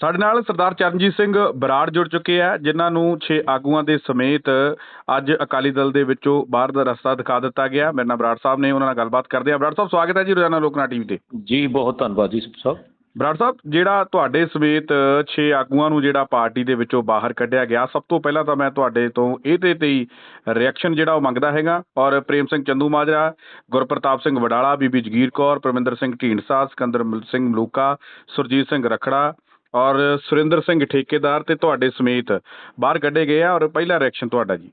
ਸਾਡੇ ਨਾਲ ਸਰਦਾਰ ਚਰਨਜੀਤ ਸਿੰਘ ਬਰਾੜ ਜੁੜ ਚੁੱਕੇ ਆ ਜਿਨ੍ਹਾਂ ਨੂੰ 6 ਆਗੂਆਂ ਦੇ ਸਮੇਤ ਅੱਜ ਅਕਾਲੀ ਦਲ ਦੇ ਵਿੱਚੋਂ ਬਾਹਰ ਦਾ ਰਸਤਾ ਦਿਖਾ ਦਿੱਤਾ ਗਿਆ। ਮੇਰੇ ਨਾਲ ਬਰਾੜ ਸਾਹਿਬ ਨੇ ਉਹਨਾਂ ਨਾਲ ਗੱਲਬਾਤ ਕਰਦੇ ਆ। ਬਰਾੜ ਸਾਹਿਬ ਸਵਾਗਤ ਹੈ ਜੀ ਰੋਜ਼ਾਨਾ ਲੋਕਨਾ ਟੀਵੀ ਤੇ। ਜੀ ਬਹੁਤ ਧੰਨਵਾਦ ਜੀ ਸਾਹਿਬ ਬਰਾੜ ਸਾਹਿਬ ਜਿਹੜਾ ਤੁਹਾਡੇ ਸਮੇਤ 6 ਆਗੂਆਂ ਨੂੰ ਜਿਹੜਾ ਪਾਰਟੀ ਦੇ ਵਿੱਚੋਂ ਬਾਹਰ ਕੱਢਿਆ ਗਿਆ ਸਭ ਤੋਂ ਪਹਿਲਾਂ ਤਾਂ ਮੈਂ ਤੁਹਾਡੇ ਤੋਂ ਇਹਦੇ ਤੇ ਹੀ ਰਿਐਕਸ਼ਨ ਜਿਹੜਾ ਉਹ ਮੰਗਦਾ ਹੈਗਾ। ਔਰ ਪ੍ਰੇਮ ਸਿੰਘ ਚੰਦੂ ਮਾਜਰਾ ਗੁਰਪ੍ਰਤਾਪ ਸਿੰਘ ਵਡਾਲਾ ਬੀਬੀ ਜਗੀਰ ਕੌਰ ਪਰਮਿੰਦਰ ਸਿੰਘ ਢੀਂਡਸਾ ਸਿਕੰਦਰ ਮਲ- ਸਿੰਘ ਮਲੂਕਾ ਸੁਰਜੀਤ ਸਿੰਘ ਰਖੜਾ ਔਰ ਸੁਰਿੰਦਰ ਸਿੰਘ ਠੇਕੇਦਾਰ ਤੇ ਤੁਹਾਡੇ ਸਮੇਤ ਬਾਹਰ ਕੱਢੇ ਗਏ ਆ ਔਰ ਪਹਿਲਾ ਰਿਐਕਸ਼ਨ ਤੁਹਾਡਾ ਜੀ?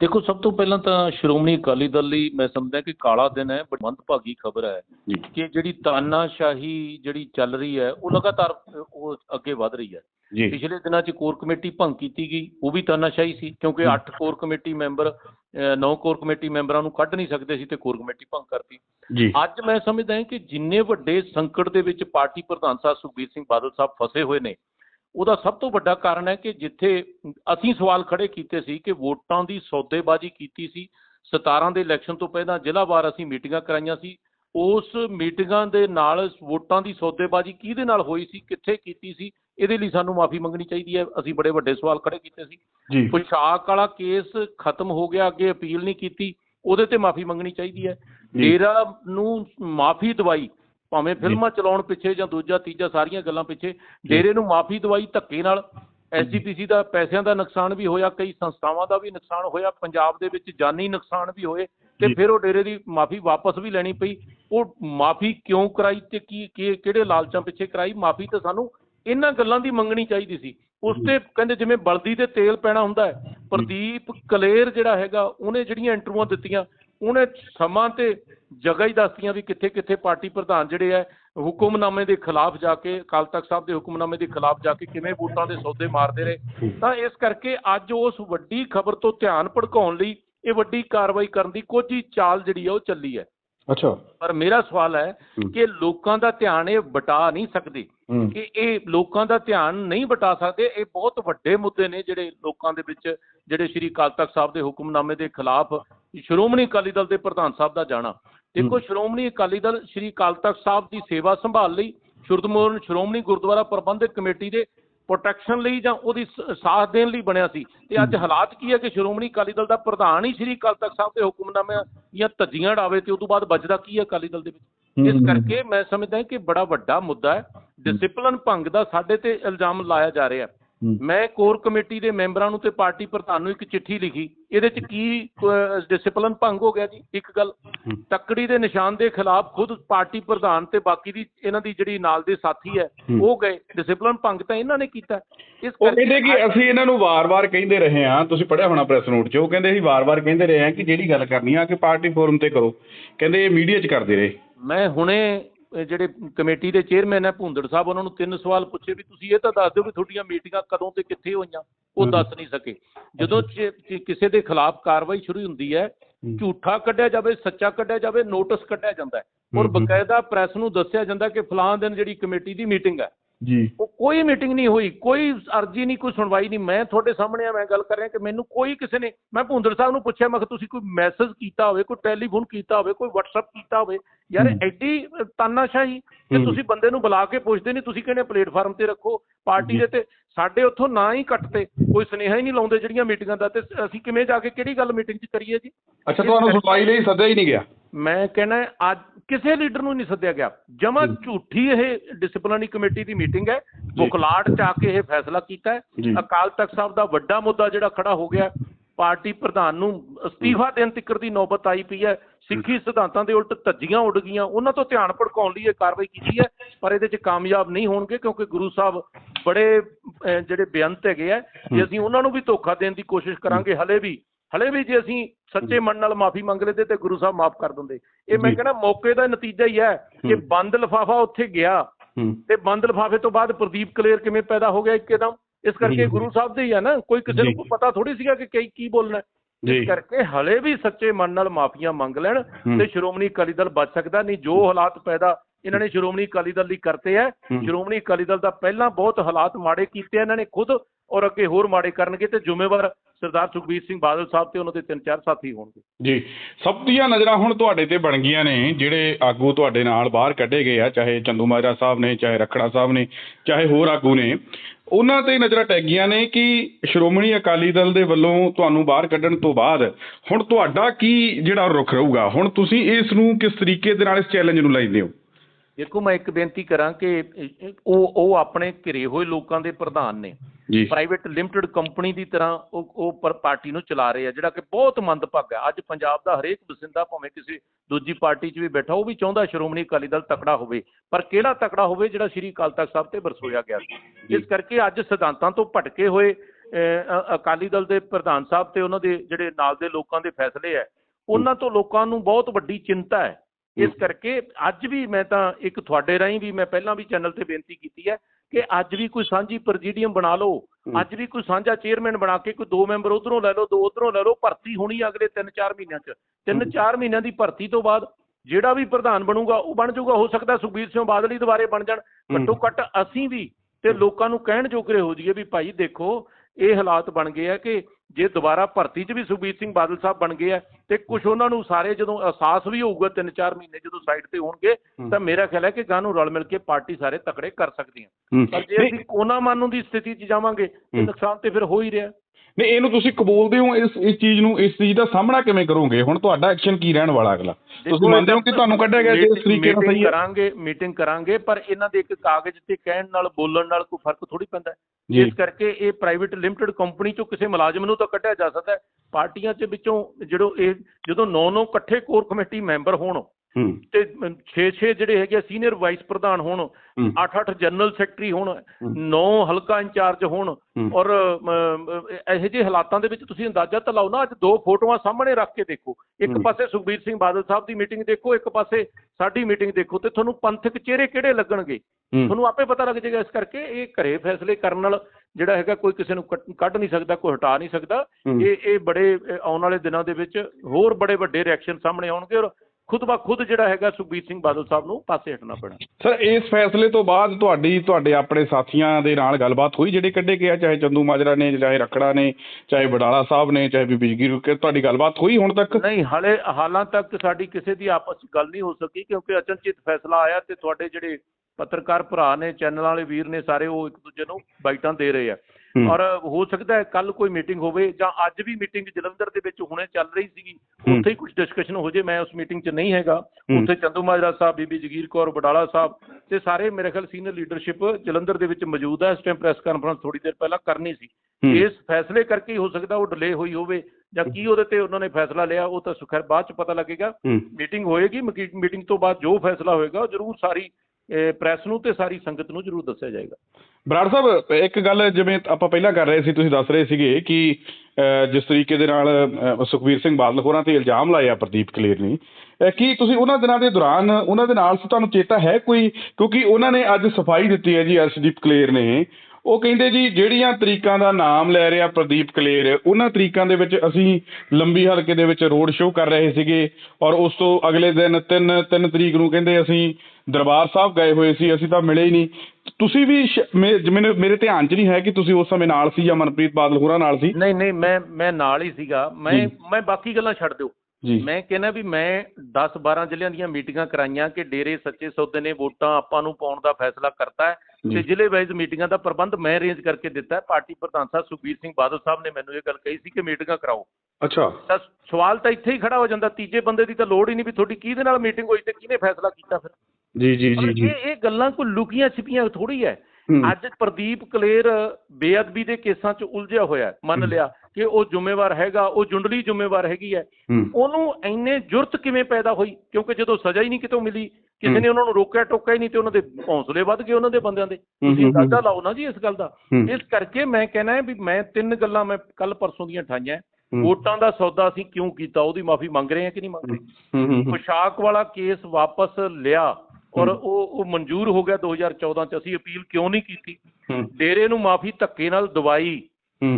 ਦੇਖੋ ਸਭ ਤੋਂ ਪਹਿਲਾਂ ਤਾਂ ਸ਼੍ਰੋਮਣੀ ਅਕਾਲੀ ਦਲ ਲਈ ਮੈਂ ਸਮਝਦਾ ਕਿ ਕਾਲਾ ਦਿਨ ਹੈ ਬੜੀ ਮੰਦਭਾਗੀ ਖਬਰ ਹੈ ਕਿ ਜਿਹੜੀ ਤਾਨਾਸ਼ਾਹੀ ਜਿਹੜੀ ਚੱਲ ਰਹੀ ਹੈ ਉਹ ਲਗਾਤਾਰ ਉਹ ਅੱਗੇ ਵਧ ਰਹੀ ਹੈ। ਪਿਛਲੇ ਦਿਨਾਂ 'ਚ ਕੋਰ ਕਮੇਟੀ ਭੰਗ ਕੀਤੀ ਗਈ ਉਹ ਵੀ ਤਾਨਾਸ਼ਾਹੀ ਸੀ ਕਿਉਂਕਿ 8 core committee member 9 core committee ਮੈਂਬਰਾਂ ਨੂੰ ਕੱਢ ਨਹੀਂ ਸਕਦੇ ਸੀ ਤੇ ਕੋਰ ਕਮੇਟੀ ਭੰਗ ਕਰਤੀ। ਜੀ। ਅੱਜ ਮੈਂ ਸਮਝਦਾ ਹਾਂ ਕਿ ਜਿੰਨੇ ਵੱਡੇ ਸੰਕਟ ਦੇ ਵਿੱਚ ਪਾਰਟੀ ਪ੍ਰਧਾਨ ਸਾਹਿਬ ਸੁਖਬੀਰ ਸਿੰਘ ਬਾਦਲ ਸਾਹਿਬ ਫਸੇ ਹੋਏ ਨੇ ਉਹਦਾ ਸਭ ਤੋਂ ਵੱਡਾ ਕਾਰਨ ਹੈ ਕਿ ਜਿੱਥੇ ਅਸੀਂ ਸਵਾਲ ਖੜੇ ਕੀਤੇ ਸੀ ਕਿ ਵੋਟਾਂ ਦੀ ਸੌਦੇਬਾਜ਼ੀ ਕੀਤੀ ਸੀ 17 ਦੇ ਇਲੈਕਸ਼ਨ ਤੋਂ ਪਹਿਲਾਂ ਜ਼ਿਲ੍ਹਾ ਵਾਰ ਅਸੀਂ ਮੀਟਿੰਗਾਂ ਕਰਾਈਆਂ ਸੀ ਉਸ ਮੀਟਿੰਗਾਂ ਦੇ ਨਾਲ ਵੋਟਾਂ ਦੀ ਸੌਦੇਬਾਜ਼ੀ ਕਿਹਦੇ ਨਾਲ ਹੋਈ ਸੀ ਕਿੱਥੇ ਕੀਤੀ ਸੀ ਇਹਦੇ ਲਈ ਸਾਨੂੰ ਮਾਫੀ ਮੰਗਣੀ ਚਾਹੀਦੀ ਹੈ ਅਸੀਂ ਬੜੇ ਵੱਡੇ ਸਵਾਲ ਖੜੇ ਕੀਤੇ ਸੀ। ਜੀ। ਪੁਸ਼ਾਕ ਵਾਲਾ ਕੇਸ ਖਤਮ ਹੋ ਗਿਆ ਅੱਗੇ ਅਪੀਲ ਨਹੀਂ ਕੀਤੀ ਉਹਦੇ ਤੇ ਮਾਫੀ ਮੰਗਣੀ ਚਾਹੀਦੀ ਹੈ। ਡੇਰਾ ਨੂੰ ਮਾਫੀ ਦਵਾਈ ਭਾਵੇਂ ਫਿਲਮਾਂ ਚਲਾਉਣ ਪਿੱਛੇ ਜਾਂ ਦੂਜਾ ਤੀਜਾ ਸਾਰੀਆਂ ਗੱਲਾਂ ਪਿੱਛੇ ਡੇਰੇ ਨੂੰ ਮਾਫੀ ਦਵਾਈ ਧੱਕੇ ਨਾਲ ਐਸਜੀਪੀਸੀ ਦਾ ਪੈਸਿਆਂ ਦਾ ਨੁਕਸਾਨ ਵੀ ਹੋਇਆ ਕਈ ਸੰਸਥਾਵਾਂ ਦਾ ਵੀ ਨੁਕਸਾਨ ਹੋਇਆ ਪੰਜਾਬ ਦੇ ਵਿੱਚ ਜਾਨੀ ਨੁਕਸਾਨ ਵੀ ਹੋਏ ਤੇ। ਫਿਰ ਉਹ ਡੇਰੇ ਦੀ ਮਾਫੀ ਵਾਪਸ ਵੀ ਲੈਣੀ ਪਈ। ਉਹ ਮਾਫੀ ਕਿਉਂ ਕਰਾਈ ਤੇ ਕੀ- ਕਿਹੜੇ ਲਾਲਚਾਂ ਪਿੱਛੇ ਕਰਾਈ? ਮਾਫੀ ਤਾਂ ਸਾਨੂੰ ਇਹਨਾਂ ਗੱਲਾਂ ਦੀ ਮੰਗਣੀ ਚਾਹੀਦੀ ਸੀ। ਉਸ ਤੇ ਕਹਿੰਦੇ ਜਿਵੇਂ ਬਲਦੀ ਤੇ ਤੇਲ ਪੈਣਾ ਹੁੰਦਾ ਹੈ ਪ੍ਰਦੀਪ ਕਲੇਰ ਜਿਹੜਾ ਹੈਗਾ ਉਹਨੇ ਜਿਹੜੀਆਂ ਇੰਟਰਵਿਊਆਂ ਦਿੱਤੀਆਂ ਉਹਨੇ ਸਮਾਂ ਤੇ ਜਗ੍ਹਾ ਹੀ ਦੱਸਤੀਆਂ ਵੀ ਕਿੱਥੇ ਕਿੱਥੇ ਪਾਰਟੀ ਪ੍ਰਧਾਨ ਜਿਹੜੇ ਹੈ ਹੁਕਮਨਾਮੇ ਦੇ ਖਿਲਾਫ ਜਾ ਕੇ ਅਕਾਲ ਤਖਤ ਸਾਹਿਬ ਦੇ ਹੁਕਮਨਾਮੇ ਦੇ ਖਿਲਾਫ ਜਾ ਕੇ ਕਿਵੇਂ ਵੋਟਾਂ ਦੇ ਸੌਦੇ ਮਾਰਦੇ ਰਹੇ। ਤਾਂ ਇਸ ਕਰਕੇ ਅੱਜ ਉਸ ਵੱਡੀ ਖਬਰ ਤੋਂ ਧਿਆਨ ਭੜਕਾਉਣ ਲਈ ਇਹ ਵੱਡੀ ਕਾਰਵਾਈ ਕਰਨ ਦੀ ਕੋਝੀ ਚਾਲ ਜਿਹੜੀ ਹੈ ਉਹ ਚੱਲੀ ਹੈ ਅੱਛਾ। ਪਰ ਮੇਰਾ ਸਵਾਲ ਹੈ। ਕਿ ਲੋਕਾਂ ਦਾ ਧਿਆਨ ਇਹ ਬਟਾ ਨਹੀਂ ਸਕਦੀ ਕਿ ਇਹ ਲੋਕਾਂ ਦਾ ਧਿਆਨ ਨਹੀਂ ਬਟਾ ਸਕਦੇ ਇਹ ਬਹੁਤ ਵੱਡੇ ਮੁੱਦੇ ਨੇ ਜਿਹੜੇ ਲੋਕਾਂ ਦੇ ਵਿੱਚ ਜਿਹੜੇ ਸ਼੍ਰੀ ਅਕਾਲ ਤਖਤ ਸਾਹਿਬ ਦੇ ਹੁਕਮਨਾਮੇ ਦੇ ਖਿਲਾਫ ਸ਼੍ਰੋਮਣੀ ਅਕਾਲੀ ਦਲ ਦੇ ਪ੍ਰਧਾਨ ਸਾਹਿਬ ਦਾ ਜਾਣਾ। ਦੇਖੋ ਸ਼੍ਰੋਮਣੀ ਅਕਾਲੀ ਦਲ ਸ਼੍ਰੀ ਅਕਾਲ ਤਖਤ ਸਾਹਿਬ ਦੀ ਸੇਵਾ ਸੰਭਾਲ ਲਈ ਸ਼ੁਰਦਮੋਰਨ ਸ਼੍ਰੋਮਣੀ ਗੁਰਦੁਆਰਾ ਪ੍ਰਬੰਧਕ ਕਮੇਟੀ ਦੇ ਪ੍ਰੋਟੈਕਸ਼ਨ ਲਈ ਜਾਂ ਉਹਦੀ ਸਾਥ ਦੇਣ ਲਈ ਬਣਿਆ ਸੀ। ਤੇ ਅੱਜ ਹਾਲਾਤ ਕੀ ਹੈ ਕਿ ਸ਼੍ਰੋਮਣੀ ਅਕਾਲੀ ਦਲ ਦਾ ਪ੍ਰਧਾਨ ਹੀ ਸ਼੍ਰੀ ਅਕਾਲ ਤਖਤ ਸਾਹਿਬ ਦੇ ਹੁਕਮਨਾਮੇ ਜਾਂ ਧੱਜੀਆਂ ਡਾਵੇ ਤੇ ਉਸ ਤੋਂ ਬਾਅਦ ਬਚਦਾ ਕੀ ਹੈ ਅਕਾਲੀ ਦਲ ਦੇ ਵਿੱਚ? ਇਸ ਕਰਕੇ ਮੈਂ ਸਮਝਦਾ ਕਿ ਬੜਾ ਵੱਡਾ ਮੁੱਦਾ ਹੈ। ਡਿਸਪਲਿਨ ਭੰਗ ਦਾ ਸਾਡੇ ਤੇ ਇਲਜ਼ਾਮ ਲਾਇਆ ਜਾ ਰਿਹਾ ਹੈ। ਮੈਂ ਕੋਰ ਕਮੇਟੀ ਦੇ ਮੈਂਬਰਾਂ ਨੂੰ ਤੇ ਪਾਰਟੀ ਪ੍ਰਧਾਨ ਨੂੰ ਇੱਕ ਚਿੱਠੀ ਲਿਖੀ। ਇਹਦੇ ਚ ਕੀ ਡਿਸਪਲਿਨ ਭੰਗ ਹੋ ਗਿਆ ਜੀ ਇੱਕ ਗੱਲ। ਤੱਕੜੀ ਦੇ ਨਿਸ਼ਾਨ ਦੇ ਖਿਲਾਫ ਖੁਦ ਪਾਰਟੀ ਪ੍ਰਧਾਨ ਤੇ ਬਾਕੀ ਦੀ ਇਹਨਾਂ ਦੀ ਜਿਹੜੀ ਨਾਲ ਦੇ ਸਾਥੀ ਹੈ ਉਹ ਗਏ। ਡਿਸਪਲਿਨ ਭੰਗ ਤਾਂ ਇਹਨਾਂ ਨੇ ਕੀਤਾ। ਇਸ ਉਹ ਕਹਿੰਦੇ ਕਿ ਅਸੀਂ ਇਹਨਾਂ ਨੂੰ ਵਾਰ-ਵਾਰ ਕਹਿੰਦੇ ਰਹੇ ਹਾਂ। ਤੁਸੀਂ ਪੜਿਆ ਹੋਣਾ ਪ੍ਰੈਸ ਨੋਟ 'ਚ ਉਹ ਕਹਿੰਦੇ ਅਸੀਂ ਵਾਰ-ਵਾਰ ਕਹਿੰਦੇ ਰਹੇ ਹਾਂ ਕਿ ਜਿਹੜੀ ਗੱਲ ਕਰਨੀ ਆ ਕਿ ਪਾਰਟੀ ਫੋਰਮ ਤੇ ਕਰੋ। ਕਹਿੰਦੇ ਇਹ ਮੀਡੀਆ 'ਚ ਕਰਦੇ ਰਹੇ। ਮੈਂ ਹੁਣੇ ਜਿਹੜੇ ਕਮੇਟੀ ਦੇ ਚੇਅਰਮੈਨ ਹੈ ਭੁੰਦੜ ਸਾਹਿਬ ਉਹਨਾਂ ਨੂੰ ਤਿੰਨ ਸਵਾਲ ਪੁੱਛੇ ਵੀ ਤੁਸੀਂ ਇਹ ਤਾਂ ਦੱਸ ਦਿਓ ਵੀ ਤੁਹਾਡੀਆਂ ਮੀਟਿੰਗਾਂ ਕਦੋਂ ਤੇ ਕਿੱਥੇ ਹੋਈਆਂ ਉਹ। ਦੱਸ ਨਹੀਂ ਸਕੇ ਜਦੋਂ ਕਿਸੇ ਦੇ ਖਿਲਾਫ ਕਾਰਵਾਈ ਸ਼ੁਰੂ ਹੁੰਦੀ ਹੈ। ਝੂਠਾ ਕੱਢਿਆ ਜਾਵੇ ਸੱਚਾ ਕੱਢਿਆ ਜਾਵੇ ਨੋਟਿਸ ਕੱਢਿਆ ਜਾਂਦਾ ਔਰ। ਬਕਾਇਦਾ ਪ੍ਰੈਸ ਨੂੰ ਦੱਸਿਆ ਜਾਂਦਾ ਕਿ ਫਲਾਂ ਦਿਨ ਜਿਹੜੀ ਕਮੇਟੀ ਦੀ ਮੀਟਿੰਗ ਹੈ ਜੀ ਉਹ ਕੋਈ ਮੀਟਿੰਗ ਨਹੀਂ ਹੋਈ ਕੋਈ ਅਰਜੀ ਨਹੀਂ ਕੋਈ ਸੁਣਵਾਈ ਨਹੀਂ ਮੈਂ ਤੁਹਾਡੇ ਸਾਹਮਣੇ ਆ ਮੈਂ ਗੱਲ ਕਰ ਰਿਹਾ ਕਿ ਮੈਨੂੰ ਕੋਈ ਕਿਸੇ ਨੇ ਮੈਂ ਭੁੰਦਰ ਸਾਹਿਬ ਨੂੰ ਪੁੱਛਿਆ ਮੈਂ ਕਿਹਾ ਤੁਸੀਂ ਕੋਈ ਮੈਸੇਜ ਕੀਤਾ ਹੋਵੇ ਕੋਈ ਟੈਲੀਫੋਨ ਕੀਤਾ ਹੋਵੇ ਕੋਈ WhatsApp ਕੀਤਾ ਹੋਵੇ ਯਾਰ। ਐਡੀ ਤਾਨਾਸ਼ਾਹੀ ਕਿ। ਤੁਸੀਂ ਬੰਦੇ ਨੂੰ ਬੁਲਾ ਕੇ ਪੁੱਛਦੇ ਨਹੀਂ ਤੁਸੀਂ ਕਹਿੰਦੇ ਪਲੇਟਫਾਰਮ ਤੇ ਰੱਖੋ ਪਾਰਟੀ। ਦੇ ਤੇ ਸਾਡੇ ਉੱਥੋਂ ਨਾ ਹੀ ਕੱਟਦੇ ਕੋਈ ਸੁਨੇਹਾ ਹੀ ਨਹੀਂ ਲਾਉਂਦੇ ਜਿਹੜੀਆਂ ਮੀਟਿੰਗਾਂ ਦਾ ਤੇ ਅਸੀਂ ਕਿਵੇਂ ਜਾ ਕੇ ਕਿਹੜੀ ਗੱਲ ਮੀਟਿੰਗ 'ਚ ਕਰੀਏ ਜੀ ਅੱਛਾ ਤੁਹਾਨੂੰ ਸੁਣਵਾਈ ਲਈ ਸੱਦਿਆ ਹੀ ਨਹੀਂ ਗਿਆ ਮੈਂ ਕਹਿਣਾ ਅੱਜ ਕਿਸੇ ਲੀਡਰ ਨੂੰ ਨਹੀਂ ਸੱਦਿਆ ਗਿਆ। ਜਮਾ। ਝੂਠੀ ਇਹ ਡਿਸਪਲਿਨਰੀ ਕਮੇਟੀ ਦੀ ਮੀਟਿੰਗ ਹੈ। ਬੁਖਲਾੜ ਚ ਆ ਕੇ ਇਹ ਫੈਸਲਾ ਕੀਤਾ। ਹੈ। ਅਕਾਲ ਤਖਤ ਸਾਹਿਬ ਦਾ ਵੱਡਾ ਮੁੱਦਾ ਜਿਹੜਾ ਖੜਾ ਹੋ ਗਿਆ ਪਾਰਟੀ ਪ੍ਰਧਾਨ ਨੂੰ ਅਸਤੀਫਾ ਦੇਣ ਤੱਕ ਦੀ ਨੌਬਤ ਆਈ ਪਈ ਹੈ। ਸਿੱਖੀ ਸਿਧਾਂਤਾਂ ਦੇ ਉਲਟ ਧੱਜੀਆਂ ਉੱਡ ਗਈਆਂ। ਉਹਨਾਂ ਤੋਂ ਧਿਆਨ ਭੜਕਾਉਣ ਲਈ ਇਹ ਕਾਰਵਾਈ ਕੀਤੀ ਹੈ ਪਰ ਇਹਦੇ 'ਚ ਕਾਮਯਾਬ ਨਹੀਂ ਹੋਣਗੇ ਕਿਉਂਕਿ ਗੁਰੂ ਸਾਹਿਬ ਬੜੇ ਜਿਹੜੇ ਬੇਅੰਤ ਹੈਗੇ ਆ ਜੇ ਅਸੀਂ ਉਹਨਾਂ ਨੂੰ ਵੀ ਧੋਖਾ ਦੇਣ ਦੀ ਕੋਸ਼ਿਸ਼ ਕਰਾਂਗੇ ਹਲੇ ਵੀ ਹਲੇ ਵੀ ਜੇ ਅਸੀਂ ਸੱਚੇ ਮਨ ਨਾਲ ਮਾਫੀ ਮੰਗ ਲੈਂਦੇ ਤੇ ਗੁਰੂ ਸਾਹਿਬ ਮਾਫ ਕਰ ਦਿੰਦੇ ਇਹ ਮੈਂ। ਕਹਿੰਦਾ ਮੌਕੇ ਦਾ ਨਤੀਜਾ ਹੀ ਹੈ ਕਿ। ਬੰਦ ਲਫਾਫਾ ਉੱਥੇ ਗਿਆ ਤੇ ਬੰਦ ਲਫਾਫੇ ਤੋਂ ਬਾਅਦ ਪ੍ਰਦੀਪ ਕਲੇਰ ਕਿਵੇਂ ਪੈਦਾ ਹੋ ਗਿਆ ਇੱਕਦਮ ਇਸ ਕਰਕੇ। ਗੁਰੂ ਸਾਹਿਬ ਦੇ ਹੀ ਆ ਨਾ ਕੋਈ ਕਿਸੇ ਨੂੰ। ਕੋਈ ਪਤਾ ਥੋੜੀ ਸੀਗਾ ਕਿ ਕੀ ਕੀ ਬੋਲਣਾ ਇਸ ਕਰਕੇ ਹਲੇ ਵੀ ਸੱਚੇ ਮਨ ਨਾਲ ਮਾਫੀਆਂ ਮੰਗ ਲੈਣ। ਤੇ ਸ਼੍ਰੋਮਣੀ ਅਕਾਲੀ ਦਲ ਬਚ ਸਕਦਾ ਨਹੀਂ ਜੋ ਹਾਲਾਤ ਪੈਦਾ ਇਹਨਾਂ ਨੇ ਸ਼੍ਰੋਮਣੀ ਅਕਾਲੀ ਦਲ ਲਈ ਕਰਤੇ ਹੈ ਹੂੰ। ਸ਼੍ਰੋਮਣੀ ਅਕਾਲੀ ਦਲ ਦਾ ਪਹਿਲਾਂ ਬਹੁਤ ਹਾਲਾਤ ਮਾੜੇ ਕੀਤੇ ਇਹਨਾਂ ਨੇ ਖੁਦ ਔਰ ਅੱਗੇ ਹੋਰ ਮਾੜੇ ਕਰਨਗੇ ਤੇ ਜ਼ਿੰਮੇਵਾਰ ਸਰਦਾਰ ਸੁਖਬੀਰ ਸਿੰਘ ਬਾਦਲ ਸਾਹਿਬ ਤੇ ਉਹਨਾਂ ਦੇ ਤਿੰਨ ਚਾਰ ਸਾਥੀ ਹੋਣਗੇ। ਜੀ, ਸਭ ਦੀਆਂ ਨਜ਼ਰਾਂ ਹੁਣ ਤੁਹਾਡੇ ਤੇ ਬਣ ਗਈਆਂ ਨੇ, ਜਿਹੜੇ ਆਗੂ ਤੁਹਾਡੇ ਨਾਲ ਬਾਹਰ ਕੱਢੇ ਗਏ ਆ, ਚਾਹੇ ਚੰਦੂ ਮਾਜਰਾ ਸਾਹਿਬ ਨੇ, ਚਾਹੇ ਰਖੜਾ ਸਾਹਿਬ ਨੇ, ਚਾਹੇ ਹੋਰ ਆਗੂ ਨੇ, ਉਹਨਾਂ ਤੇ ਨਜ਼ਰਾਂ ਟੈਗੀਆਂ ਨੇ ਕਿ ਸ਼੍ਰੋਮਣੀ ਅਕਾਲੀ ਦਲ ਦੇ ਵੱਲੋਂ ਤੁਹਾਨੂੰ ਬਾਹਰ ਕੱਢਣ ਤੋਂ ਬਾਅਦ ਹੁਣ ਤੁਹਾਡਾ ਕੀ ਜਿਹੜਾ ਰੁਖ ਰਹੂਗਾ? ਹੁਣ ਤੁਸੀਂ ਇਸ ਨੂੰ ਕਿਸ ਤਰੀਕੇ ਦੇ ਨਾਲ ਇਸ ਚੈਲੰਜ ਨੂੰ ਲੈਂਦੇ ਹੋ? ਦੇਖੋ ਮੈਂ ਇੱਕ ਬੇਨਤੀ ਕਰਾਂ ਕਿ ਉਹ ਉਹ ਆਪਣੇ ਘਿਰੇ ਹੋਏ ਲੋਕਾਂ ਦੇ ਪ੍ਰਧਾਨ ਨੇ। ਪ੍ਰਾਈਵੇਟ ਲਿਮਟਿਡ ਕੰਪਨੀ ਦੀ ਤਰ੍ਹਾਂ ਉਹ ਉਹ ਪਰ ਪਾਰਟੀ ਨੂੰ ਚਲਾ ਰਹੇ ਆ ਜਿਹੜਾ ਕਿ ਬਹੁਤ ਮੰਦਭਾਗਾ ਹੈ। ਅੱਜ ਪੰਜਾਬ ਦਾ ਹਰੇਕ ਵਸਿੰਦਾ ਭਾਵੇਂ ਕਿਸੇ ਦੂਜੀ ਪਾਰਟੀ 'ਚ ਵੀ ਬੈਠਾ ਉਹ ਵੀ ਚਾਹੁੰਦਾ ਸ਼੍ਰੋਮਣੀ ਅਕਾਲੀ ਦਲ ਤਕੜਾ ਹੋਵੇ। ਪਰ ਕਿਹੜਾ ਤਕੜਾ ਹੋਵੇ ਜਿਹੜਾ ਸ਼੍ਰੀ ਅਕਾਲ ਤਖਤ ਸਾਹਿਬ ਤੇ ਵਰਸੋਇਆ ਗਿਆ ਸੀ? ਇਸ ਕਰਕੇ ਅੱਜ ਸਿਧਾਂਤਾਂ ਤੋਂ ਭਟਕੇ ਹੋਏ ਅਕਾਲੀ ਦਲ ਦੇ ਪ੍ਰਧਾਨ ਸਾਹਿਬ ਤੇ ਉਹਨਾਂ ਦੇ ਜਿਹੜੇ ਨਾਲ ਦੇ ਲੋਕਾਂ ਦੇ ਫੈਸਲੇ ਹੈ ਉਹਨਾਂ ਤੋਂ ਲੋਕਾਂ ਨੂੰ ਬਹੁਤ ਵੱਡੀ ਚਿੰਤਾ ਹੈ। ਇਸ ਕਰਕੇ ਅੱਜ ਵੀ ਮੈਂ ਤਾਂ ਇੱਕ ਤੁਹਾਡੇ ਰਾਹੀਂ ਵੀ ਮੈਂ ਪਹਿਲਾਂ ਵੀ ਚੈਨਲ ਤੇ ਬੇਨਤੀ ਕੀਤੀ ਹੈ ਕਿ ਅੱਜ ਵੀ ਕੋਈ ਸਾਂਝੀ ਪ੍ਰੈਜ਼ੀਡੀਅਮ ਬਣਾ ਲਓ ਅੱਜ ਵੀ ਕੋਈ ਸਾਂਝਾ ਚੇਅਰਮੈਨ ਬਣਾ ਕੇ ਕੋਈ ਦੋ ਮੈਂਬਰ ਉਧਰੋਂ ਲੈ ਲਓ ਦੋ ਉਧਰੋਂ ਲੈ ਲਓ ਭਰਤੀ ਹੋਣੀ ਅਗਲੇ 3-4 ਮਹੀਨਿਆਂ 'ਚ। 3-4 ਮਹੀਨਿਆਂ ਦੀ ਭਰਤੀ ਤੋਂ ਬਾਅਦ ਜਿਹੜਾ ਵੀ ਪ੍ਰਧਾਨ ਬਣੂਗਾ ਉਹ ਬਣ ਜਾਊਗਾ ਹੋ ਸਕਦਾ ਸੁਖਬੀਰ ਸਿੰਘ ਬਾਦਲ ਹੀ ਦੁਬਾਰੇ ਬਣ ਜਾਣ। ਘੱਟੋ ਘੱਟ ਅਸੀਂ ਵੀ ਤੇ ਲੋਕਾਂ ਨੂੰ ਕਹਿਣ ਜੋਗਰੇ ਹੋ ਜਾਈਏ ਵੀ ਭਾਈ ਦੇਖੋ ਇਹ ਹਾਲਾਤ ਬਣ ਗਏ ਆ ਕਿ ਜੇ ਦੁਬਾਰਾ ਭਰਤੀ 'ਚ ਵੀ ਸੁਖਬੀਰ ਸਿੰਘ ਬਾਦਲ ਸਾਹਿਬ ਬਣ ਗਏ ਆ ਤੇ ਕੁਝ ਉਹਨਾਂ ਨੂੰ ਸਾਰੇ ਜਦੋਂ ਅਹਿਸਾਸ ਵੀ ਹੋਊਗਾ 3-4 ਮਹੀਨੇ ਜਦੋਂ ਸਾਈਡ ਤੇ ਹੋਣਗੇ ਤਾਂ ਮੇਰਾ ਖਿਆਲ ਹੈ ਕਿ ਗਾਂ ਨੂੰ ਰਲ ਮਿਲ ਕੇ ਪਾਰਟੀ ਸਾਰੇ ਤਕੜੇ ਕਰ ਸਕਦੀ ਹੈ। ਪਰ ਜੇ ਅਸੀਂ ਕੋਨਾ ਮੰਨਣ ਦੀ ਸਥਿਤੀ 'ਚ ਜਾਵਾਂਗੇ ਤੇ। ਨੁਕਸਾਨ ਤੇ ਫਿਰ ਹੋ ਹੀ ਰਿਹਾ। ਨਹੀਂ ਇਹਨੂੰ ਤੁਸੀਂ ਕਬੂਲਦੇ ਹੋ ਇਸ ਇਸ ਚੀਜ਼ ਨੂੰ ਇਸ ਚੀਜ਼ ਦਾ ਸਾਹਮਣਾ ਕਿਵੇਂ ਕਰੋਗੇ? ਹੁਣ ਤੁਹਾਡਾ ਐਕਸ਼ਨ ਕੀ ਰਹਿਣ ਵਾਲਾ ਅਗਲਾ? ਤੁਸੀਂ ਮੰਨਦੇ ਹੋ ਕਿ ਤੁਹਾਨੂੰ ਕੱਢਿਆ ਗਿਆ ਜੇ ਇਸ ਤਰੀਕੇ ਨਾਲ ਸਹੀ ਕਰਾਂਗੇ ਮੀਟਿੰਗ ਕਰਾਂਗੇ ਪਰ ਇਹਨਾਂ ਦੇ ਇੱਕ ਕਾਗਜ਼ ਤੇ ਕਹਿਣ ਨਾਲ ਬੋਲਣ ਨਾਲ ਕੋਈ ਫ਼ਰਕ ਥੋੜੀ ਪੈਂਦਾ। ਇਸ ਕਰਕੇ ਇਹ ਪ੍ਰਾਈਵੇਟ ਲਿਮਟਿਡ ਕੰਪਨੀ ਚੋਂ ਕਿਸੇ ਮੁਲਾਜ਼ਮ ਨੂੰ ਤਾਂ ਕੱਢਿਆ ਜਾ ਸਕਦਾ ਹੈ ਪਾਰਟੀਆਂ 'ਚ ਵਿੱਚੋਂ ਜਿਹੜੋ ਇਹ ਜਦੋਂ 9-9 ਇਕੱਠੇ ਕੋਰ ਕਮੇਟੀ ਮੈਂਬਰ ਹੋਣ ਤੇ 6-6 ਜਿਹੜੇ ਹੈਗੇ ਸੀਨੀਅਰ ਵਾਈਸ ਪ੍ਰਧਾਨ ਹੋਣ ਹੂੰ। 8-8 ਜਨਰਲ ਸੈਕਟਰੀ ਹੋਣ 9 ਹਲਕਾ ਇੰਚਾਰਜ ਹੋਣ। ਔਰ ਇਹੋ ਜਿਹੇ ਹਾਲਾਤਾਂ ਦੇ ਵਿੱਚ ਤੁਸੀਂ ਅੰਦਾਜ਼ਾ ਤਾਂ ਲਾਓ ਨਾ ਅੱਜ ਦੋ ਫੋਟੋਆਂ ਸਾਹਮਣੇ ਰੱਖ ਕੇ ਦੇਖੋ ਇੱਕ। ਪਾਸੇ ਸੁਖਬੀਰ ਸਿੰਘ ਬਾਦਲ ਸਾਹਿਬ ਦੀ ਮੀਟਿੰਗ ਦੇਖੋ ਇੱਕ ਪਾਸੇ ਸਾਡੀ ਮੀਟਿੰਗ ਦੇਖੋ ਤੇ ਤੁਹਾਨੂੰ ਪੰਥਕ ਚਿਹਰੇ ਕਿਹੜੇ ਲੱਗਣਗੇ। ਤੁਹਾਨੂੰ ਆਪੇ ਪਤਾ ਲੱਗ ਜਾਏਗਾ ਇਸ ਕਰਕੇ ਇਹ ਘਰੇ ਫੈਸਲੇ ਕਰਨ ਨਾਲ ਜਿਹੜਾ ਹੈਗਾ ਕੋਈ ਕਿਸੇ ਨੂੰ ਕੱਢ- ਨਹੀਂ ਸਕਦਾ ਕੋਈ ਹਟਾ ਨਹੀਂ ਸਕਦਾ। ਇਹ ਇਹ ਬੜੇ ਆਉਣ ਵਾਲੇ ਦਿਨਾਂ ਦੇ ਵਿੱਚ ਹੋਰ ਬੜੇ ਵੱਡੇ ਰਿਐਕਸ਼ਨ ਸਾਹਮਣੇ ਆਉਣਗੇ ਔਰ ਖੁਦ ਬਾ ਖੁਦ ਜਿਹੜਾ ਹੈਗਾ ਸੁਖਬੀਰ ਸਿੰਘ ਬਾਦਲ ਸਾਹਿਬ ਨੂੰ ਪਾਸੇ ਹਟਣਾ ਪੈਣਾ। ਸਰ ਇਸ ਫੈਸਲੇ ਤੋਂ ਬਾਅਦ ਤੁਹਾਡੀ ਤੁਹਾਡੇ ਆਪਣੇ ਸਾਥੀਆਂ ਦੇ ਨਾਲ ਗੱਲਬਾਤ ਹੋਈ ਜਿਹੜੇ ਕੱਢੇ ਗਏ ਆ ਚਾਹੇ ਚੰਦੂ ਮਾਜਰਾ ਨੇ ਚਾਹੇ ਰਖੜਾ ਨੇ ਚਾਹੇ ਬਡਾਲਾ ਸਾਹਿਬ ਨੇ ਚਾਹੇ ਬੀਬੀ ਜਗੀਰ ਕਿ ਤੁਹਾਡੀ ਗੱਲਬਾਤ ਹੋਈ ਹੁਣ ਤੱਕ? ਨਹੀਂ ਹਾਲੇ ਹਾਲਾਂ ਤੱਕ ਸਾਡੀ ਕਿਸੇ ਦੀ ਆਪਸ ਵਿੱਚ ਗੱਲ ਨਹੀਂ ਹੋ ਸਕੀ ਕਿਉਂਕਿ ਅਚਨਚਿਤ ਫੈਸਲਾ ਆਇਆ ਤੇ ਤੁਹਾਡੇ ਜਿਹੜੇ ਪੱਤਰਕਾਰ ਭਰਾ ਨੇ ਚੈਨਲ ਵਾਲੇ ਵੀਰ ਨੇ ਸਾਰੇ ਉਹ ਇੱਕ ਦੂਜੇ ਨੂੰ ਬਾਈਟਾਂ ਦੇ ਰਹੇ ਆ। ਔਰ ਹੋ ਸਕਦਾ ਹੈ ਕੱਲ ਕੋਈ ਮੀਟਿੰਗ ਹੋਵੇ ਜਾਂ ਅੱਜ ਵੀ ਮੀਟਿੰਗ ਜਲੰਧਰ ਦੇ ਵਿੱਚ ਹੁਣੇ ਚੱਲ ਰਹੀ ਸੀਗੀ। ਉੱਥੇ ਹੀ ਕੁਝ ਡਿਸਕਸ਼ਨ ਹੋ ਜੇ ਮੈਂ ਉਸ ਮੀਟਿੰਗ 'ਚ ਨਹੀਂ ਹੈਗਾ। ਉੱਥੇ ਚੰਦੂ ਮਾਜਰਾ ਸਾਹਿਬ ਬੀਬੀ ਜਗੀਰ ਕੌਰ ਬਡਾਲਾ ਸਾਹਿਬ ਤੇ ਸਾਰੇ ਮੇਰੇ ਖਿਆਲ ਸੀਨੀਅਰ ਲੀਡਰਸ਼ਿਪ ਜਲੰਧਰ ਦੇ ਵਿੱਚ ਮੌਜੂਦ ਹੈ ਇਸ ਟਾਈਮ ਪ੍ਰੈਸ ਕਾਨਫਰੰਸ ਥੋੜੀ ਦੇਰ ਪਹਿਲਾਂ ਕਰਨੀ ਸੀ। ਇਸ ਫੈਸਲੇ ਕਰਕੇ ਹੀ ਹੋ ਸਕਦਾ ਉਹ ਡਿਲੇ ਹੋਈ ਹੋਵੇ ਜਾਂ ਕੀ ਉਹਦੇ ਤੇ ਉਹਨਾਂ ਨੇ ਫੈਸਲਾ ਲਿਆ ਉਹ ਤਾਂ ਸੁਖੈਰ ਬਾਅਦ ਚ ਪਤਾ ਲੱਗੇਗਾ। ਮੀਟਿੰਗ ਹੋਏਗੀ ਮੀਟਿੰਗ ਤੋਂ ਬਾਅਦ ਜੋ ਫੈਸਲਾ ਹੋਏਗਾ ਉਹ ਜ਼ਰੂਰ ਸਾਰੀ ਪ੍ਰੈਸ ਨੂੰ ਤੇ ਸਾਰੀ ਸੰਗਤ ਨੂੰ ਜ਼ਰੂਰ ਦੱਸਿਆ ਜਾਏਗਾ। ਬਰਾੜ ਸਾਹਿਬ ਇੱਕ ਗੱਲ ਜਿਵੇਂ ਆਪਾਂ ਪਹਿਲਾਂ ਕਰ ਰਹੇ ਸੀ ਤੁਸੀਂ ਦੱਸ ਰਹੇ ਸੀਗੇ ਕਿ ਜਿਸ ਤਰੀਕੇ ਦੇ ਨਾਲ ਅਹ, ਸੁਖਬੀਰ ਸਿੰਘ ਬਾਦਲ ਹੋਰਾਂ ਤੇ ਇਲਜ਼ਾਮ ਲਾਇਆ ਪ੍ਰਦੀਪ ਕਲੇਰ ਨੇ ਕੀ ਤੁਸੀਂ ਉਹਨਾਂ ਦਿਨਾਂ ਦੇ ਦੌਰਾਨ ਉਹਨਾਂ ਦੇ ਨਾਲ ਤੁਹਾਨੂੰ ਚੇਤਾ ਹੈ ਕੋਈ? ਕਿਉਂਕਿ ਉਹਨਾਂ ਨੇ ਅੱਜ ਸਫ਼ਾਈ ਦਿੱਤੀ ਹੈ ਜੀ ਅਰਸ਼ਦੀਪ ਕਲੇਰ ਨੇ। ਉਹ ਕਹਿੰਦੇ ਜੀ ਜਿਹੜੀਆਂ ਤਰੀਕਾਂ ਦਾ ਨਾਮ ਲੈ ਰਿਹਾ ਪ੍ਰਦੀਪ ਕਲੇਰ ਉਹਨਾਂ ਤਰੀਕਾਂ ਦੇ ਵਿੱਚ ਅਸੀਂ ਲੰਬੀ ਹਲਕੇ ਦੇ ਵਿੱਚ ਰੋਡ ਸ਼ੋਅ ਕਰ ਰਹੇ ਸੀਗੇ ਔਰ ਉਸ ਤੋਂ ਅਗਲੇ ਦਿਨ 3 3 ਤਰੀਕ ਨੂੰ ਕਹਿੰਦੇ ਅਸੀਂ ਦਰਬਾਰ ਸਾਹਿਬ ਗਏ ਹੋਏ ਸੀ ਅਸੀਂ ਤਾਂ ਮਿਲੇ ਹੀ ਨਹੀਂ। ਤੁਸੀਂ ਵੀ ਮੈਨੂੰ ਮੇਰੇ ਧਿਆਨ 'ਚ ਨਹੀਂ ਹੈ ਕਿ ਤੁਸੀਂ ਉਸ ਸਮੇਂ ਨਾਲ ਸੀ ਜਾਂ ਮਨਪ੍ਰੀਤ ਬਾਦਲ ਹੋਰਾਂ ਨਾਲ ਸੀ। ਨਹੀਂ ਨਹੀਂ ਮੈਂ ਮੈਂ ਨਾਲ ਹੀ ਸੀਗਾ। ਮੈਂ। ਮੈਂ ਬਾਕੀ ਗੱਲਾਂ ਛੱਡ ਦਿਓ। ਮੈਂ ਕਹਿੰਦਾ ਵੀ ਮੈਂ 10 12 ਜ਼ਿਲ੍ਹਿਆਂ ਦੀਆਂ ਮੀਟਿੰਗਾਂ ਕਰਾਈਆਂ ਕਿ ਡੇਰੇ ਸੱਚੇ ਸੌਦੇ ਨੇ ਵੋਟਾਂ ਆਪਾਂ ਨੂੰ ਪਾਉਣ ਦਾ ਫੈਸਲਾ ਕਰਤਾ ਹੈ। ਤੇ ਜ਼ਿਲ੍ਹੇ ਵਾਈਜ਼ ਮੀਟਿੰਗਾਂ ਦਾ ਪ੍ਰਬੰਧ ਮੈਂ ਅਰੇਂਜ ਕਰਕੇ ਦਿੱਤਾ ਹੈ। ਪਾਰਟੀ ਪ੍ਰਧਾਨ ਸਾਹਿਬ ਸੁਖਬੀਰ ਸਿੰਘ ਬਾਦਲ ਸਾਹਿਬ ਨੇ ਮੈਨੂੰ ਇਹ ਗੱਲ ਕਹੀ ਸੀ ਕਿ ਮੀਟਿੰਗਾਂ ਕਰਾਓ। ਅੱਛਾ। ਤਾਂ ਸਵਾਲ ਤਾਂ ਇੱਥੇ ਹੀ ਖੜਾ ਹੋ ਜਾਂਦਾ ਤੀਜੇ ਬੰਦੇ ਦੀ ਤਾਂ ਲੋੜ ਹੀ ਨਹੀਂ ਵੀ ਤੁਹਾਡੀ ਕਿਹਦੇ ਨਾਲ ਮੀਟਿੰਗ ਹੋਈ ਤੇ ਕਿਹਨੇ ਫੈਸਲਾ ਕੀਤਾ ਫਿਰ? ਜੀ ਜੀ ਜੀ ਜੀ। ਇਹ ਇਹ ਗੱਲਾਂ ਕੋਈ ਲੁਕੀਆਂ ਛਿਪੀਆਂ ਥੋੜੀ ਹੂੰ। ਅੱਜ ਪ੍ਰਦੀਪ ਕਲੇਰ ਬੇਅਦਬੀ ਦੇ ਕੇਸਾਂ 'ਚ ਉਲਝਿਆ ਹੋਇਆ। ਮੰਨ ਲਿਆ ਕਿ ਉਹ ਜ਼ਿੰਮੇਵਾਰ ਹੈਗਾ ਉਹ ਜੁੰਡਲੀ ਜ਼ਿੰਮੇਵਾਰ ਹੈਗੀ ਹੈ। ਉਹਨੂੰ ਇੰਨੇ ਜੁਰਤ ਕਿਵੇਂ ਪੈਦਾ ਹੋਈ? ਕਿਉਂਕਿ ਜਦੋਂ ਸਜ਼ਾ ਹੀ ਨਹੀਂ ਕਿਤੋਂ ਮਿਲੀ ਕਿਸੇ। ਨੇ ਉਹਨਾਂ ਨੂੰ ਰੋਕਿਆ ਟੋਕਿਆ ਹੀ ਨਹੀਂ ਤੇ ਉਹਨਾਂ ਦੇ ਹੌਸਲੇ ਵੱਧ ਗਏ ਉਹਨਾਂ ਦੇ ਬੰਦਿਆਂ ਦੇ। ਤੁਸੀਂ। ਅੰਦਾਜ਼ਾ ਲਾਓ ਨਾ ਜੀ ਇਸ ਗੱਲ ਦਾ। ਇਸ ਕਰਕੇ ਮੈਂ ਕਹਿਣਾ ਹੈ ਵੀ ਮੈਂ ਤਿੰਨ ਗੱਲਾਂ ਮੈਂ ਕੱਲ ਪਰਸੋਂ ਦੀਆਂ ਠਾਈਆਂ। ਵੋਟਾਂ ਦਾ ਸੌਦਾ ਅਸੀਂ ਕਿਉਂ ਕੀਤਾ? ਉਹਦੀ ਮਾਫੀ ਮੰਗ ਰਹੇ ਹਾਂ ਕਿ ਨਹੀਂ ਮੰਗ ਰਹੇ? ਪੁਸ਼ਾਕ ਵਾਲਾ ਕੇਸ ਵਾਪਸ ਲਿਆ। ਔਰ ਉਹ ਉਹ ਮਨਜ਼ੂਰ ਹੋ ਗਿਆ 2014 ਚ ਅਸੀਂ ਅਪੀਲ ਕਿਉਂ ਨਹੀਂ ਕੀਤੀ? ਡੇਰੇ ਨੂੰ ਮਾਫੀ ਧੱਕੇ ਨਾਲ ਦਵਾਈ।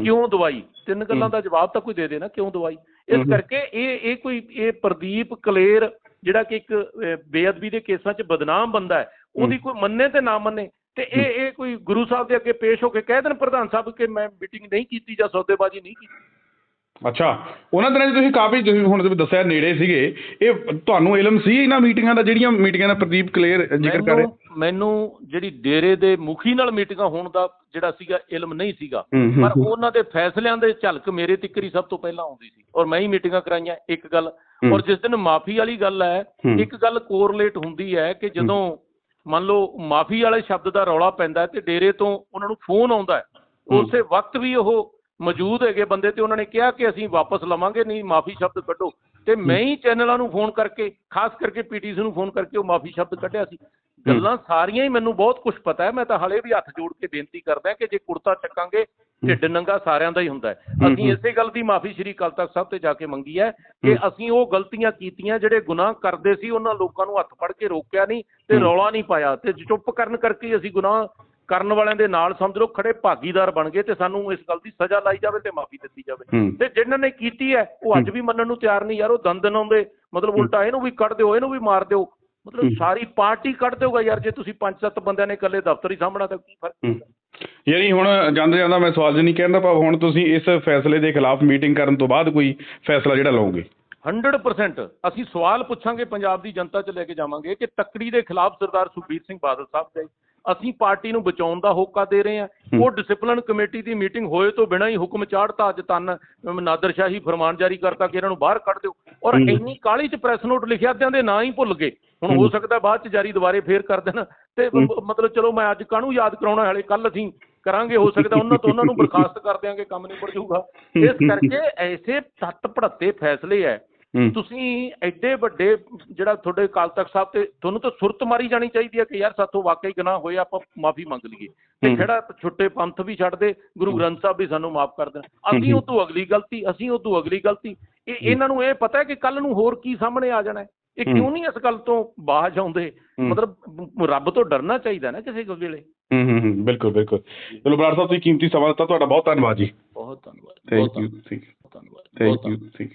ਕਿਉਂ ਦਵਾਈ? ਤਿੰਨ ਗੱਲਾਂ। ਦਾ ਜਵਾਬ ਤਾਂ ਕੋਈ ਦੇ ਦੇ ਨਾ ਕਿਉਂ ਦਵਾਈ। ਇਸ ਕਰਕੇ ਇਹ ਇਹ ਕੋਈ ਇਹ ਪ੍ਰਦੀਪ ਕਲੇਰ ਜਿਹੜਾ ਕਿ ਇੱਕ ਬੇਅਦਬੀ ਦੇ ਕੇਸਾਂ 'ਚ ਬਦਨਾਮ ਬੰਦਾ ਹੈ ਉਹਦੀ ਕੋਈ ਮੰਨੇ ਤੇ ਨਾ ਮੰਨੇ। ਤੇ ਇਹ ਇਹ ਕੋਈ ਗੁਰੂ ਸਾਹਿਬ ਦੇ ਅੱਗੇ ਪੇਸ਼ ਹੋ ਕੇ ਕਹਿ ਦੇਣ ਪ੍ਰਧਾਨ ਸਾਹਿਬ ਕਿ ਮੈਂ ਮੀਟਿੰਗ ਨਹੀਂ ਕੀਤੀ ਜਾਂ ਸੌਦੇਬਾਜ਼ੀ ਨਹੀਂ ਕੀਤੀ। ਅੱਛਾ ਉਹਨਾਂ ਦਿਨਾਂ 'ਚ ਤੁਸੀਂ ਕਾਫੀ ਤੁਸੀਂ ਹੁਣ ਦੱਸਿਆ ਨੇੜੇ ਸੀਗੇ ਇਹ ਤੁਹਾਨੂੰ ਇਲਮ ਸੀ ਇਹਨਾਂ ਮੀਟਿੰਗਾਂ ਦਾ ਜਿਹੜੀਆਂ ਮੀਟਿੰਗਾਂ ਦਾ ਪ੍ਰਦੀਪ ਕਲੀਅਰ ਜ਼ਿਕਰ ਕਰ ਰਿਹਾ ਮੈਨੂੰ ਜਿਹੜੀ ਡੇਰੇ ਦੇ ਮੁਖੀ ਨਾਲ ਮੀਟਿੰਗਾਂ ਹੋਣ ਦਾ ਜਿਹੜਾ ਸੀਗਾ ਇਲਮ ਨਹੀਂ ਸੀਗਾ ਪਰ। ਉਹਨਾਂ ਦੇ ਫੈਸਲਿਆਂ ਦੇ ਝਲਕ ਮੇਰੇ ਤਿੱਕਰ ਹੀ ਸਭ ਤੋਂ ਪਹਿਲਾਂ ਆਉਂਦੀ ਸੀ ਔਰ ਮੈਂ ਹੀ ਮੀਟਿੰਗਾਂ ਕਰਾਈਆਂ ਇੱਕ ਗੱਲ। ਔਰ ਜਿਸ ਦਿਨ ਮਾਫੀ ਵਾਲੀ ਗੱਲ ਹੈ। ਇੱਕ ਗੱਲ ਕੋਰਲੇਟ ਹੁੰਦੀ ਹੈ ਕਿ ਜਦੋਂ ਮੰਨ ਲਓ ਮਾਫੀ ਵਾਲੇ ਸ਼ਬਦ ਦਾ ਰੌਲਾ ਪੈਂਦਾ ਤੇ ਡੇਰੇ ਤੋਂ ਉਹਨਾਂ ਨੂੰ ਫੋਨ ਆਉਂਦਾ। ਉਸੇ ਵਕਤ ਵੀ ਉਹ ਮੌਜੂਦ ਹੈਗੇ ਬੰਦੇ ਤੇ ਉਹਨਾਂ ਨੇ ਕਿਹਾ ਕਿ ਅਸੀਂ ਵਾਪਸ ਲਵਾਂਗੇ ਨਹੀਂ ਮਾਫੀ ਸ਼ਬਦ ਕੱਢੋ। ਤੇ ਮੈਂ ਹੀ। ਚੈਨਲਾਂ ਨੂੰ ਫੋਨ ਕਰਕੇ ਖਾਸ ਕਰਕੇ ਪੀਟੀਸੀ ਨੂੰ ਫੋਨ ਕਰਕੇ ਉਹ ਮਾਫੀ ਸ਼ਬਦ ਕੱਢਿਆ ਸੀ। ਗੱਲਾਂ ਸਾਰੀਆਂ ਹੀ ਮੈਨੂੰ ਬਹੁਤ ਕੁਝ ਪਤਾ ਹੈ। ਮੈਂ ਤਾਂ ਹਲੇ ਵੀ ਹੱਥ ਜੋੜ ਕੇ ਬੇਨਤੀ ਕਰਦਾ ਕਿ ਜੇ ਕੁੜਤਾ ਚੱਕਾਂਗੇ ਢਿੱਡ ਨੰਗਾ ਸਾਰਿਆਂ ਦਾ ਹੀ ਹੁੰਦਾ ਹੈ। ਅਸੀਂ। ਇਸੇ ਗੱਲ ਦੀ ਮਾਫੀ ਸ਼੍ਰੀ ਅਕਾਲ ਤਖਤ ਸਾਹਿਬ ਤੇ ਜਾ ਕੇ ਮੰਗੀ ਹੈ ਕਿ ਅਸੀਂ ਉਹ ਗਲਤੀਆਂ ਕੀਤੀਆਂ ਜਿਹੜੇ ਗੁਨਾਹ ਕਰਦੇ ਸੀ ਉਹਨਾਂ ਲੋਕਾਂ ਨੂੰ ਹੱਥ ਫੜ ਕੇ ਰੋਕਿਆ ਨਹੀਂ ਤੇ। ਰੌਲਾ ਨਹੀਂ ਪਾਇਆ। ਤੇ ਚੁੱਪ ਕਰਨ ਕਰਕੇ ਅਸੀਂ ਗੁਨਾਹ ਕਰਨ ਵਾਲਿਆਂ ਦੇ ਨਾਲ ਸਮਝ ਲਓ ਖੜੇ ਭਾਗੀਦਾਰ ਬਣ ਗਏ ਤੇ ਸਾਨੂੰ ਇਸ ਗੱਲ ਦੀ ਸਜ਼ਾ ਲਾਈ ਜਾਵੇ ਤੇ ਮਾਫੀ ਦਿੱਤੀ ਜਾਵੇ। ਤੇ ਜਿਨ੍ਹਾਂ ਨੇ ਕੀਤੀ ਹੈ ਉਹ ਅੱਜ ਵੀ ਮੰਨਣ ਨੂੰ ਤਿਆਰ ਨਹੀਂ ਯਾਰ ਉਹ ਦੰਦਨ ਆਉਂਦੇ ਮਤਲਬ ਉਲਟਾ ਇਹਨੂੰ ਵੀ ਕੱਢ ਦਿਓ ਇਹਨੂੰ ਵੀ ਮਾਰ ਦਿਓ। ਮਤਲਬ। ਸਾਰੀ ਪਾਰਟੀ ਕੱਢ ਦਿਓਗਾ ਯਾਰ ਜੇ ਤੁਸੀਂ ਪੰਜ ਸੱਤ ਬੰਦਿਆਂ ਨੇ ਇਕੱਲੇ ਦਫ਼ਤਰ ਹੀ ਸਾਹਮਣਾ ਤਾਂ ਕੀ ਫ਼ਰਕ ਹੂੰ। ਯਾਨੀ ਹੁਣ ਜਾਂਦੇ ਜਾਂਦਾ ਮੈਂ ਸਵਾਲ ਜੀ ਨਹੀਂ ਕਹਿੰਦਾ ਪਰ ਹੁਣ ਤੁਸੀਂ ਇਸ ਫੈਸਲੇ ਦੇ ਖਿਲਾਫ ਮੀਟਿੰਗ ਕਰਨ ਤੋਂ ਬਾਅਦ ਕੋਈ ਫੈਸਲਾ ਜਿਹੜਾ ਲਓਗੇ? 100% ਅਸੀਂ ਸਵਾਲ ਪੁੱਛਾਂਗੇ ਪੰਜਾਬ ਦੀ ਜਨਤਾ 'ਚ ਲੈ ਕੇ ਜਾਵਾਂਗੇ ਕਿ ਤੱਕੜੀ ਦੇ ਖਿਲਾਫ ਸਰਦਾਰ ਸੁਖਬੀਰ ਸਿੰਘ ਬਾਦਲ ਸਾਹਿਬ ਦੇ ਅਸੀਂ ਪਾਰਟੀ ਨੂੰ ਬਚਾਉਣ ਦਾ ਹੋਕਾ ਦੇ ਰਹੇ ਹਾਂ। ਉਹ ਡਿਸਪਲਿਨ ਕਮੇਟੀ ਦੀ ਮੀਟਿੰਗ ਹੋਏ ਤੋਂ ਬਿਨਾਂ ਹੀ ਹੁਕਮ ਚਾੜਤਾ ਅੱਜ ਤਨ ਨਾਦਰਸ਼ਾਹੀ ਫਰਮਾਨ ਜਾਰੀ ਕਰਤਾ ਕਿ ਇਹਨਾਂ ਨੂੰ ਬਾਹਰ ਕੱਢ ਦਿਓ ਔਰ। ਇੰਨੀ ਕਾਲੀ 'ਚ ਪ੍ਰੈਸ ਨੋਟ ਲਿਖਿਆ ਤੇ ਦੇ ਨਾਂ ਹੀ ਭੁੱਲ ਗਏ ਹੁਣ ਹੋ। ਸਕਦਾ ਬਾਅਦ 'ਚ ਜਾਰੀ ਦੁਬਾਰੇ ਫੇਰ ਕਰ ਦੇਣ ਤੇ। ਮਤਲਬ ਚਲੋ ਮੈਂ ਅੱਜ ਕਾਹਨੂੰ ਯਾਦ ਕਰਾਉਣਾ ਹਲੇ ਕੱਲ ਅਸੀਂ ਕਰਾਂਗੇ ਹੋ ਸਕਦਾ ਉਹਨਾਂ ਤੋਂ ਉਹਨਾਂ ਨੂੰ ਬਰਖਾਸਤ ਕਰ ਦਿਆਂਗੇ ਕੰਮ ਨਹੀਂ ਜਾਊਗਾ ਇਸ ਕਰਕੇ ਐਸੇ ਤੱਤ ਭੜੱਤੇ ਫੈਸਲੇ ਹੂੰ। ਤੁਸੀਂ ਐਡੇ ਵੱਡੇ ਜਿਹੜਾ ਤੁਹਾਡੇ ਅਕਾਲ ਤਖਤ ਸਾਹਿਬ ਤੇ ਤੁਹਾਨੂੰ ਤਾਂ ਸੁਰਤ ਮਾਰੀ ਜਾਣੀ ਚਾਹੀਦੀ ਹੈ ਕਿ ਯਾਰ ਸਾਥੋਂ ਵਾਕਈ ਗੁਨਾਹ ਹੋਇਆ ਆਪਾਂ ਮਾਫੀ ਮੰਗ ਲਈਏ। ਤੇ। ਜਿਹੜਾ ਛੋਟੇ ਪੰਥ ਵੀ ਛੱਡ ਦੇ ਗੁਰੂ ਗ੍ਰੰਥ ਸਾਹਿਬ ਵੀ ਸਾਨੂੰ ਮਾਫ ਕਰ ਦੇਣ। ਅਸੀਂ। ਉਹ ਤੋਂ ਅਗਲੀ ਗਲਤੀ ਅਸੀਂ ਉਹ ਤੋਂ ਅਗਲੀ ਗਲਤੀ। ਇਹ ਇਹਨਾਂ ਨੂੰ ਇਹ ਪਤਾ ਹੈ ਕਿ ਕੱਲ ਨੂੰ ਹੋਰ ਕੀ ਸਾਹਮਣੇ ਆ ਜਾਣਾ ਇਹ। ਕਿਉਂ ਨਹੀਂ ਇਸ ਗੱਲ ਤੋਂ ਬਾਜ ਆਉਂਦੇ। ਮਤਲਬ ਰੱਬ ਤੋਂ ਡਰਨਾ ਚਾਹੀਦਾ ਨਾ ਕਿਸੇ ਵੇਲੇ। ਹੂੰ ਹੂੰ ਬਿਲਕੁਲ ਬਿਲਕੁਲ। ਚਲੋ ਬਰਾੜ ਸਾਹਿਬ ਤੁਸੀਂ ਕੀਮਤੀ ਸਮਾਂ ਦਿੱਤਾ ਤੁਹਾਡਾ ਬਹੁਤ ਧੰਨਵਾਦ ਜੀ। ਬਹੁਤ ਧੰਨਵਾਦ ਥੈਂਕ ਯੂ ਧੰਨਵਾਦ ਬਹੁਤ ਥੈਂਕ ਯੂ ਠੀਕ